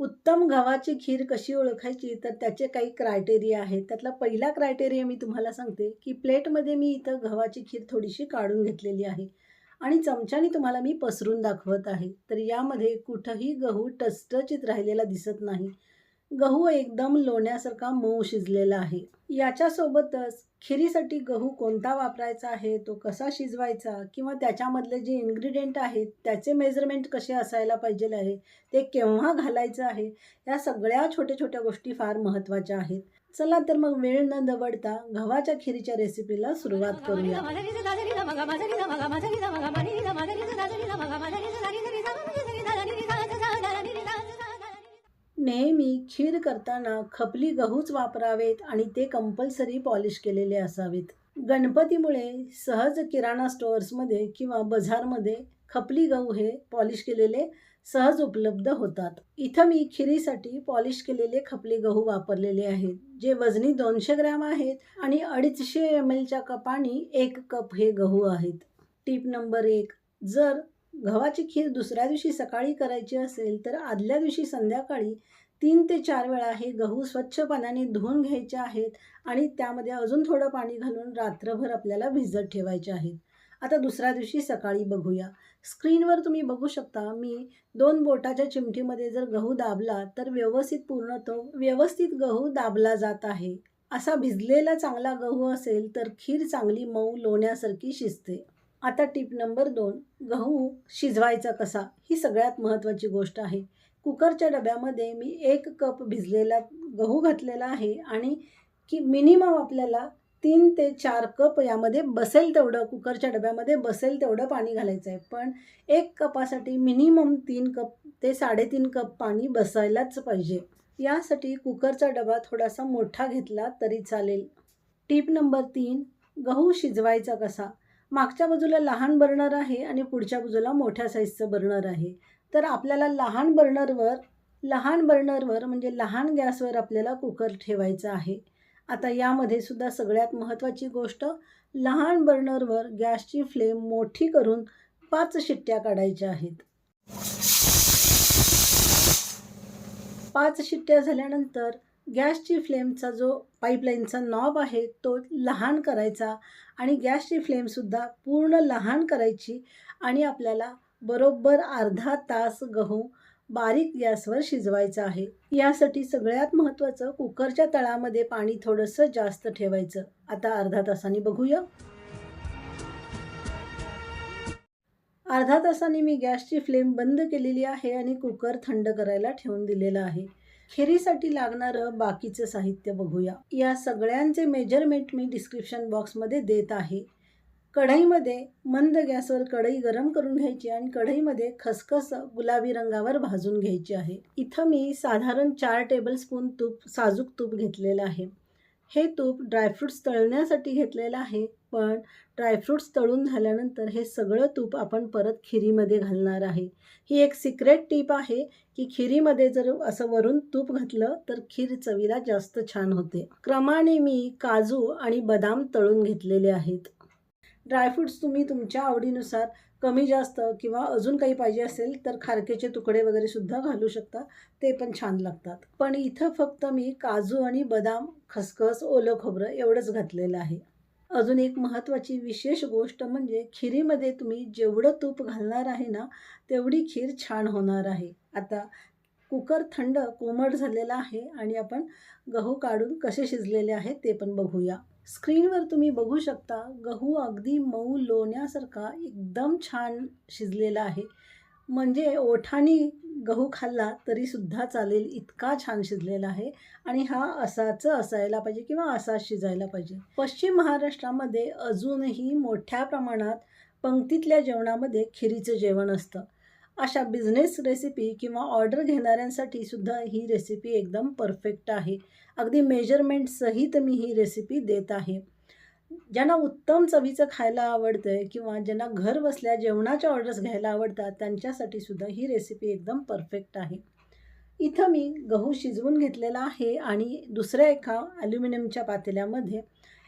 उत्तम गव्हाची खीर कशी ओळखायची? तर त्याचे काही क्रायटेरिया आहेत. त्यातला पहिला क्रायटेरिया मी तुम्हाला सांगते की प्लेटमध्ये मी इथं गव्हाची खीर थोडीशी काढून घेतलेली आहे. आणि चमच्याने तुम्हाला मी पसरून दाखवत आहे. तर यामध्ये कुठंही गहू टचटचीत राहिलेला दिसत नाही. गहू एकदम लोण्यासारखा मऊ शिजलेला आहे. याच्यासोबतच खिरीसाठी गहू कोणता वापरायचा आहे तो कसा शिजवायचा किंवा त्याच्यामधले जे इन्ग्रेडियंट आहेत त्याचे मेजरमेंट कसे असायला पाहिजे आहे ते केव्हा घालायचं आहे या सगळ्या छोट्या छोट्या गोष्टी फार महत्त्वाच्या आहेत. चला तर मग वेळ न दवडता गव्हाच्या खिरीच्या रेसिपीला सुरुवात करूया. नेहमी खीर करताना खपली गहूच वापरावेत आणि ते कंपल्सरी पॉलिश केलेले असावेत. गणपतीमुळे सहज किराणा स्टोअर्समध्ये किंवा बझारमध्ये खपली गहू हे पॉलिश केलेले सहज उपलब्ध होतात. इथं मी खिरीसाठी पॉलिश केलेले खपली गहू वापरलेले आहेत जे वजनी दोनशे ग्रॅम आहेत आणि अडीचशे एम एलच्या कपाने एक कप हे गहू आहेत. टीप नंबर एक जर गव्हाची खीर दुसऱ्या दिवशी सकाळी करायची असेल तर आदल्या दिवशी संध्याकाळी तीन ते चार वेळा हे गहू स्वच्छ पाण्याने धुवून घ्यायचे आहेत आणि त्यामध्ये अजून थोडं पाणी घालून रात्रभर आपल्याला भिजत ठेवायचे आहेत. आता दुसऱ्या दिवशी सकाळी बघूया. स्क्रीनवर तुम्ही बघू शकता मी दोन बोटाच्या चिमटीमध्ये जर गहू दाबला तर व्यवस्थित पूर्ण तो व्यवस्थित गहू दाबला जात आहे. असा भिजलेला चांगला गहू असेल तर खीर चांगली मऊ लोण्यासारखी शिजते. आता टिप नंबर दोन गहू शिजवायचा कसा? ही सगळ्यात महत्त्वाची गोष्ट आहे. कुकरच्या डब्यामध्ये मी एक कप भिजलेला गहू घातलेला आहे आणि की मिनिमम आपल्याला तीन ते चार कप यामध्ये बसेल तेवढं कुकरच्या डब्यामध्ये बसेल तेवढं पाणी घालायचं आहे. पण एक कपासाठी मिनिमम तीन कप ते साडेतीन कप पाणी बसायलाच पाहिजे. यासाठी कुकरचा डबा थोडासा मोठा घेतला तरी चालेल. टीप नंबर तीन गहू शिजवायचा कसा? मागच्या बाजूला लहान बर्नर आहे आणि पुढच्या बाजूला मोठ्या साईजचं बर्नर आहे. तर आपल्याला लहान बर्नरवर लहान बर्नरवर म्हणजे लहान गॅसवर आपल्याला कुकर ठेवायचा आहे. आता यामध्ये सुद्धा सगळ्यात महत्त्वाची गोष्ट लहान बर्नरवर गॅसची फ्लेम मोठी करून पाच शिट्ट्या काढायच्या आहेत. पाच शिट्ट्या झाल्यानंतर गॅसची फ्लेमचा जो पाईपलाईनचा नॉब आहे तो लहान करायचा आणि गॅसची फ्लेमसुद्धा पूर्ण लहान करायची आणि आपल्याला बरोबर अर्धा तास गहू बारीक गॅसवर शिजवायचा आहे. यासाठी सगळ्यात महत्त्वाचं कुकरच्या तळामध्ये पाणी थोडंसं जास्त ठेवायचं. आता अर्धा तासाने बघूया. अर्धा तासाने मी गॅसची फ्लेम बंद केलेली आहे आणि कुकर थंड करायला ठेवून दिलेलं आहे. खेरीसाठी लागणारं बाकीचं साहित्य बघूया. या सगळ्यांचे मेजरमेंट मी डिस्क्रिप्शन बॉक्समध्ये देत आहे. कढईमध्ये मंद गॅसवर कढई गरम करून घ्यायची आणि कढईमध्ये खसखस गुलाबी रंगावर भाजून घ्यायची आहे. इथं मी साधारण चार टेबलस्पून तूप साजूक तूप घेतलेलं आहे. हे तूप ड्रायफ्रूट्स तळण्यासाठी घेतलेलं आहे. पण ड्रायफ्रूट्स तळून झाल्यानंतर हे सगळं तूप आपण परत खिरीमध्ये घालणार आहे. ही एक सिक्रेट टीप आहे की खिरीमध्ये जर असं वरून तूप घातलं तर खीर चवीला जास्त छान होते. क्रमाने मी काजू आणि बदाम तळून घेतलेले आहेत. ड्रायफ्रूट्स तुम्ही तुमच्या आवडीनुसार कमी जास्त किंवा अजून काही पाहिजे असेल तर खारकेचे तुकडे वगैरे सुद्धा घालू शकता. ते पण छान लागतात. पण इथं फक्त मी काजू आणि बदाम खसखस ओलं खोबरं एवढंच घातलेलं आहे. अजून एक महत्त्वाची विशेष गोष्ट म्हणजे खिरीमध्ये तुम्ही जेवढं तूप घालणार आहे ना तेवढी खीर छान होणार आहे. आता कुकर थंड कोमट झालेला आहे आणि आपण गहू काढून कसे शिजलेले आहेत ते पण बघूया. स्क्रीनवर तुम्ही बघू शकता गहू अगदी मऊ लोण्यासारखा एकदम छान शिजलेला आहे. म्हणजे ओठानी गहू खाल्ला तरीसुद्धा चालेल इतका छान शिजलेला आहे. आणि हा असाच असायला पाहिजे किंवा असाच शिजायला पाहिजे. पश्चिम महाराष्ट्रामध्ये अजूनही मोठ्या प्रमाणात पंक्तीतल्या जेवणामध्ये खिरीचं जेवण असतं. अशा बिझनेस रेसिपी किंवा ऑर्डर घेणाऱ्यांसाठी सुद्धा ही रेसिपी एकदम परफेक्ट आहे. अगदी मेजरमेंटसहित मी ही रेसिपी देत आहे. ज्यांना उत्तम चवीचं खायला आवडतं आहे किंवा ज्यांना घर बसल्या जेवणाच्या ऑर्डर्स घ्यायला आवडतात त्यांच्यासाठी सुद्धा ही रेसिपी एकदम परफेक्ट आहे. इथं मी गहू शिजवून घेतलेला आहे आणि दुसऱ्या एका ॲल्युमिनियमच्या पातेल्यामध्ये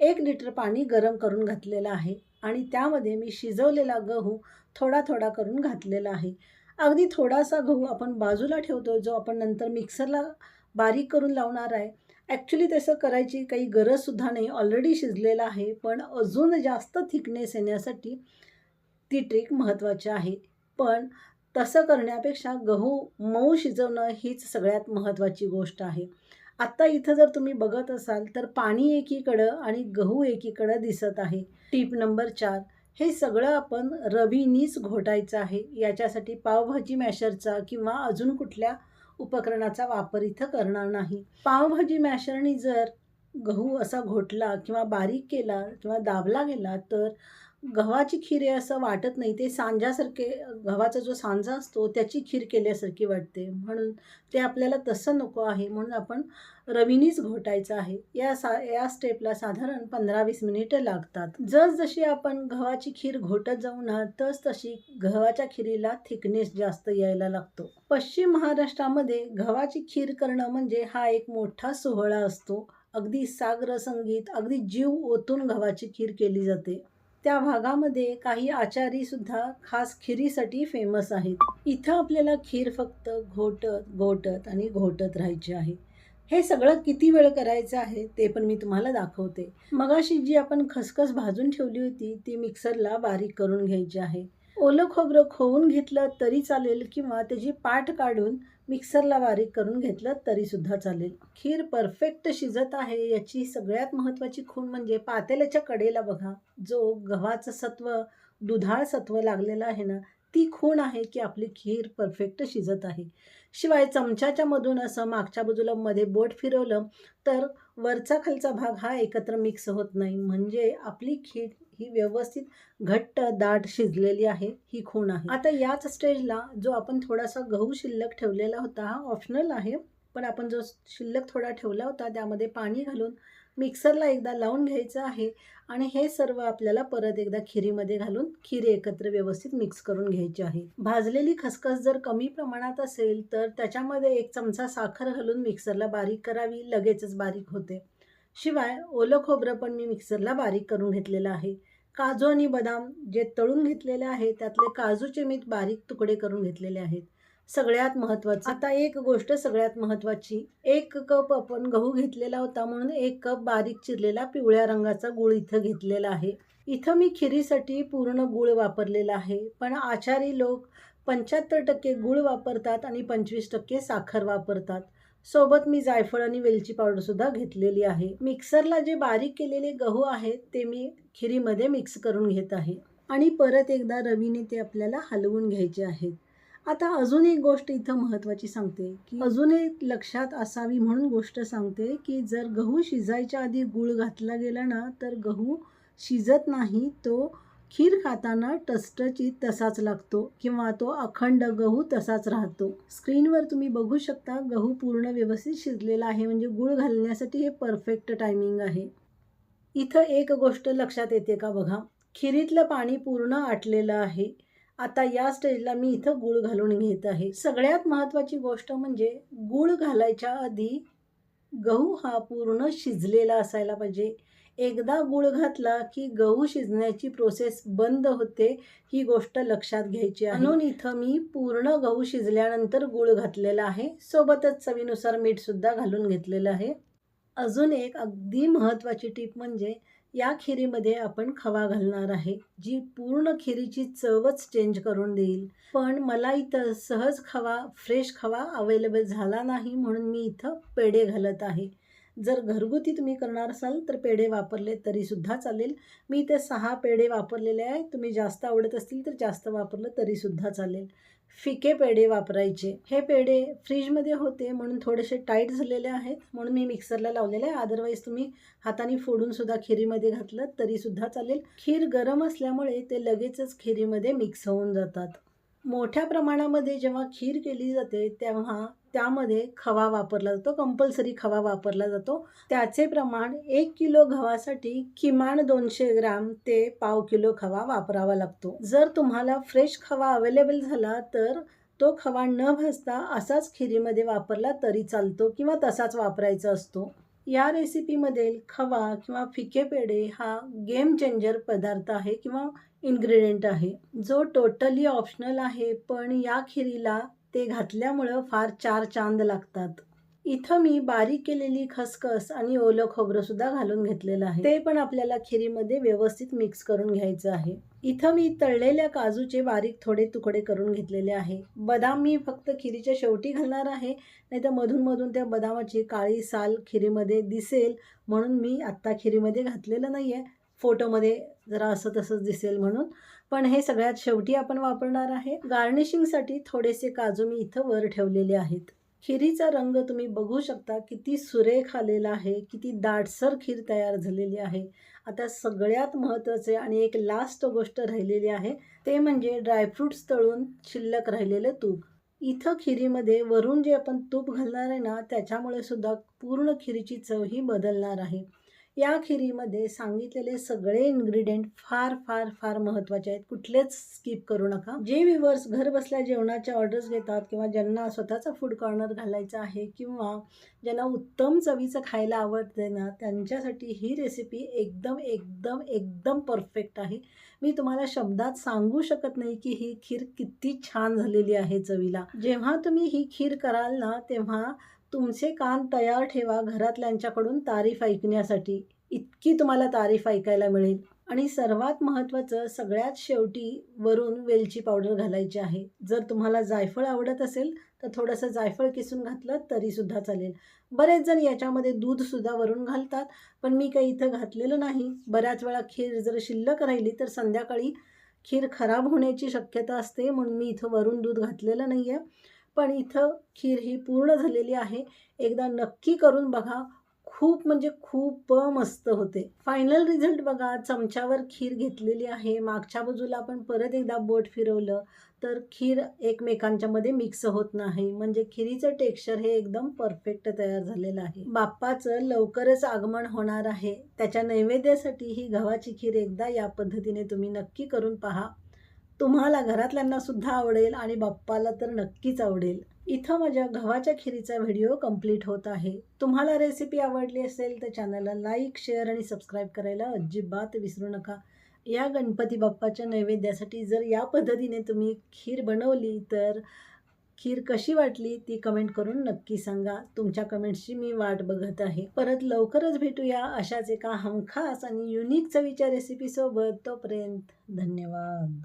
एक लिटर पाणी गरम करून घातलेलं आहे आणि त्यामध्ये मी शिजवलेला गहू थोडा थोडा करून घातलेला आहे. अगदी थोडासा गहू आपण बाजूला ठेवतो जो आपण नंतर मिक्सरला बारीक करून लावणार आहे. ॲक्च्युली तसं करायची काही गरजसुद्धा नाही. ऑलरेडी शिजलेला आहे पण अजून जास्त थिकनेस येण्यासाठी ती ट्रिक महत्त्वाची आहे. पण तसं करण्यापेक्षा गहू मऊ शिजवणं हीच सगळ्यात महत्त्वाची गोष्ट आहे. आत्ता इथं जर तुम्ही बघत असाल तर पाणी एकीकडं आणि गहू एकीकडं दिसत आहे. टीप नंबर चार. हे सगळं आपण रवीनीच घोटायचं आहे. याच्यासाठी पावभाजी मॅशरचा किंवा अजून कुठल्या उपकरणाचा वापर इथं करणार नाही. पावभाजी मॅशरणी जर गहू असा घोटला किंवा बारीक केला किंवा दाबला गेला तर गव्हाची खीर आहे असं वाटत नाही. ते सांजासारखे गव्हाचा जो सांजा असतो त्याची खीर केल्यासारखी वाटते. म्हणून ते आपल्याला तसं नको आहे. म्हणून आपण रवीनीच घोटायचं आहे. या सा या स्टेपला साधारण पंधरा वीस मिनिटं लागतात जसजशी आपण गव्हाची खीर घोटत जाऊ ना तस तशी गव्हाच्या खिरीला थिकनेस जास्त यायला लागतो. पश्चिम महाराष्ट्रामध्ये गव्हाची खीर करणं म्हणजे हा एक मोठा सोहळा असतो. अगदी सागर संगीत अगदी जीव ओतून गव्हाची खीर केली जाते. त्या भागामध्ये काही आचारीसुद्धा खास खिरीसाठी फेमस आहेत. इथं आपल्याला खीर फक्त घोटत घोटत आणि घोटत राहायची आहे. हे सगळं किती वेळ करायचं आहे ते पण मी तुम्हाला दाखवते. मगाशी जी आपण खसखस भाजून ठेवली होती ती मिक्सरला बारीक करून घ्यायची आहे. ओलं खोबरं खोवून घेतलं तरी चालेल किंवा त्याची पाठ काढून मिक्सरला बारीक करून घेतलं तरीसुद्धा चालेल. खीर परफेक्ट शिजत आहे. याची सगळ्यात महत्त्वाची खूण म्हणजे पातेल्याच्या कडेला बघा. जो गव्हाचं सत्व दुधाळ सत्व लागलेलं आहे ना ती खूण आहे की आपली खीर परफेक्ट शिजत आहे. शिवाय चमच्याच्या मधून असं मागच्या बाजूला मध्ये बोट फिरवलं तर वरचा खालचा भाग हा एकत्र मिक्स होत नाही. म्हणजे आपली खीर ही व्यवस्थित घट्ट दाट शिजलेली आहे ही खूण आहे. आता याच स्टेजला जो आपण थोडासा गहू शिल्लक ठेवलेला होता हा ऑप्शनल आहे. पण आपण जो शिल्लक थोडा ठेवला होता त्यामध्ये पाणी घालून मिक्सरला एकदा लावून घ्यायचं आहे आणि हे सर्व आपल्याला परत एकदा खिरीमध्ये घालून खीर एकत्र व्यवस्थित मिक्स करून घ्यायची आहे. भाजलेली खसखस जर कमी प्रमाणात असेल तर त्याच्यामध्ये एक चमचा साखर घालून मिक्सरला बारीक करावी लगेचच बारीक होते. शिवाय ओलं खोबरं पण मी मिक्सरला बारीक करून घेतलेलं आहे. काजू आणि बदाम जे तळून घेतलेले आहे त्यातले काजूचे मी बारीक तुकडे करून घेतलेले आहेत. सगळ्यात महत्त्वाचं. आता एक गोष्ट सगळ्यात महत्त्वाची. एक कप आपण गहू घेतलेला होता म्हणून एक कप बारीक चिरलेला पिवळ्या रंगाचा गुळ इथं घेतलेला आहे. इथं मी खिरीसाठी पूर्ण गुळ वापरलेला आहे. पण आचारी लोक पंच्याहत्तर टक्के गुळ वापरतात आणि पंचवीस टक्के साखर वापरतात. सोबत मी जायफळ आणि वेलची पावडरसुद्धा घेतलेली आहे. मिक्सरला जे बारीक केलेले गहू आहेत ते मी खिरीमध्ये मिक्स करून घेत आहे. आणि परत एकदा रवीने ते आपल्याला हलवून घ्यायचे आहेत. आता अजून एक गोष्ट इथं महत्त्वाची सांगते की अजून एक लक्षात असावी म्हणून गोष्ट सांगते की जर गहू शिजायच्या आधी गूळ घातला गेला ना तर गहू शिजत नाही तो खीर खाताना टस्टचित तसाच लागतो किंवा तो अखंड गहू तसाच राहतो. स्क्रीनवर तुम्ही बघू शकता गहू पूर्ण व्यवस्थित शिजलेला आहे म्हणजे गूळ घालण्यासाठी हे परफेक्ट टायमिंग आहे. इथं एक गोष्ट लक्षात येते का बघा खिरीतलं पाणी पूर्ण आटलेलं आहे. आता या स्टेजला मी इथं गूळ घालून घेत आहे. सगळ्यात महत्त्वाची गोष्ट म्हणजे गूळ घालायच्या आधी गहू हा पूर्ण शिजलेला असायला पाहिजे. एकदा गूळ घातला की गहू शिजण्याची प्रोसेस बंद होते ही गोष्ट लक्षात घ्यायची आहे. म्हणून इथं मी पूर्ण गहू शिजल्यानंतर गूळ घातलेला आहे. सोबतच चवीनुसार मीठसुद्धा घालून घेतलेलं आहे. अजून एक अगदी महत्त्वाची टीप म्हणजे या खिरीमध्ये आपण खवा घालणार आहे जी पूर्ण खिरीची चवच चेंज करून देईल. पण मला इथं सहज खवा फ्रेश खवा अवेलेबल झाला नाही म्हणून मी इथं पेढे घालत आहे. जर घरगुती तुम्ही करणार असाल तर पेढे वापरले तरीसुद्धा चालेल. मी इथे सहा पेढे वापरलेले आहे तुम्ही जास्त आवडत असतील तर जास्त वापरलं तरीसुद्धा चालेल. फिके पेढे वापरायचे. हे पेढे फ्रीजमध्ये होते म्हणून थोडेसे टाईट झालेले आहेत. म्हणून मी मिक्सरला लावलेले आहे. अदरवाईज तुम्ही हाताने फोडूनसुद्धा खिरीमध्ये घातलं तरीसुद्धा चालेल. खीर गरम असल्यामुळे ते लगेचच खिरीमध्ये मिक्स होऊन जातात. मोठ्या प्रमाणामध्ये जेव्हा खीर केली जाते तेव्हा त्यामध्ये खवा वापरला जातो कंपल्सरी खवा वापरला जातो. त्याचे प्रमाण एक किलो गव्हासाठी किमान दोनशे ग्राम ते पाव किलो खवा वापरावा लागतो. जर तुम्हाला फ्रेश खवा अवेलेबल झाला तर तो खवा न भाजता असाच खिरीमध्ये वापरला तरी चालतो किंवा तसाच वापरायचा असतो. या रेसिपीमध्ये खवा किंवा फिके पेढे हा गेम चेंजर पदार्थ आहे किंवा इन्ग्रेडियंट आहे. जो टोटली ऑप्शनल आहे पण या खिरीला ते घातल्यामुळं फार चार चांद लागतात. इथं मी बारीक केलेली खसखस आणि ओलं खोबरं सुद्धा घालून घेतलेलं आहे. ते पण आपल्याला खिरीमध्ये व्यवस्थित मिक्स करून घ्यायचं आहे. इथं मी तळलेल्या काजूचे बारीक थोडे तुकडे करून घेतलेले आहे. बदाम मी फक्त खिरीच्या शेवटी घालणार आहे नाही तर मधून मधून त्या बदामाची काळी साल खिरीमध्ये दिसेल म्हणून मी आत्ता खिरीमध्ये घातलेलं नाही आहे फोटोमध्ये जरा असं तसंच दिसेल म्हणून. पण हे सगळ्यात शेवटी आपण वापरणार आहे. गार्निशिंगसाठी थोडेसे काजू मी इथं वर ठेवलेले आहेत. खिरीचा रंग तुम्ही बघू शकता किती सुरेख आलेला आहे किती दाटसर खीर तयार झालेली आहे. आता सगळ्यात महत्त्वाचे आणि एक लास्ट गोष्ट राहिलेली आहे ते म्हणजे ड्रायफ्रूट्स तळून शिल्लक राहिलेलं तूप. इथं खिरीमध्ये वरून जे आपण तूप घालणार आहे ना त्याच्यामुळे सुद्धा पूर्ण खिरीची चव ही बदलणार आहे. या खिरीमध्ये सांगितलेले सगळे इन्ग्रेडियंट फार फार फार महत्त्वाचे आहेत. कुठलेच स्किप करू नका. जे व्हिवर्स घर बसल्या जेवणाच्या ऑर्डर्स घेतात किंवा ज्यांना स्वतःचा फूड कॉर्नर घालायचा आहे किंवा ज्यांना उत्तम चवीचं खायला आवडते ना त्यांच्यासाठी ही रेसिपी एकदम एकदम एकदम परफेक्ट आहे. मी तुम्हाला शब्दात सांगू शकत नाही की ही खीर किती छान झालेली आहे चवीला. जेव्हा तुम्ही ही खीर कराल ना तेव्हा तुमचे कान तयार ठेवा घरातल्यांच्याकडून तारीफ ऐकण्यासाठी. इतकी तुम्हाला तारीफ ऐकायला मिळेल. आणि सर्वात महत्त्वाचं सगळ्यात शेवटी वरून वेलची पावडर घालायची आहे. जर तुम्हाला जायफळ आवडत असेल तर थोडंसं जायफळ किसून घातलं तरीसुद्धा चालेल. बरेच जण याच्यामध्ये दूधसुद्धा वरून घालतात पण मी काही इथं घातलेलं नाही. बऱ्याच वेळा खीर जर शिल्लक राहिली तर संध्याकाळी खीर खराब होण्याची शक्यता असते म्हणून मी इथं वरून दूध घातलेलं नाही आहे पण इथं खीर ही पूर्ण झालेली आहे. एकदा नक्की करून बघा. खूप म्हणजे खूप मस्त होते. फायनल रिझल्ट बघा. चमच्यावर खीर घेतलेली आहे. मागच्या बाजूला आपण परत एकदा बोट फिरवलं तर खीर एकमेकांच्या मध्ये मिक्स होत नाही. म्हणजे खिरीचं टेक्स्चर हे एकदम परफेक्ट तयार झालेलं आहे. बाप्पाचं लवकरच आगमन होणार आहे. त्याच्या नैवेद्यासाठी ही गव्हाची खीर एकदा या पद्धतीने तुम्ही नक्की करून पहा. तुम्हाला घरातल्यांना सुद्धा आवडेल आणि बाप्पाला तर नक्कीच आवडेल. इथं माझ्या गव्हाच्या खिरीचा व्हिडिओ कंप्लीट होत आहे. तुम्हाला रेसिपी आवडली असेल तर चॅनलला लाईक शेअर आणि सबस्क्राईब करायला अजिबात विसरू नका. या गणपती बाप्पाच्या नैवेद्यासाठी जर या पद्धतीने तुम्ही खीर बनवली तर खीर कशी वाटली ती कमेंट करून नक्की सांगा. तुमच्या कमेंट्सची मी वाट बघत आहे. परत लवकरच भेटूया अशाच एका हमखास आणि युनिक चवीच्या रेसिपीसोबत तोपर्यंत धन्यवाद.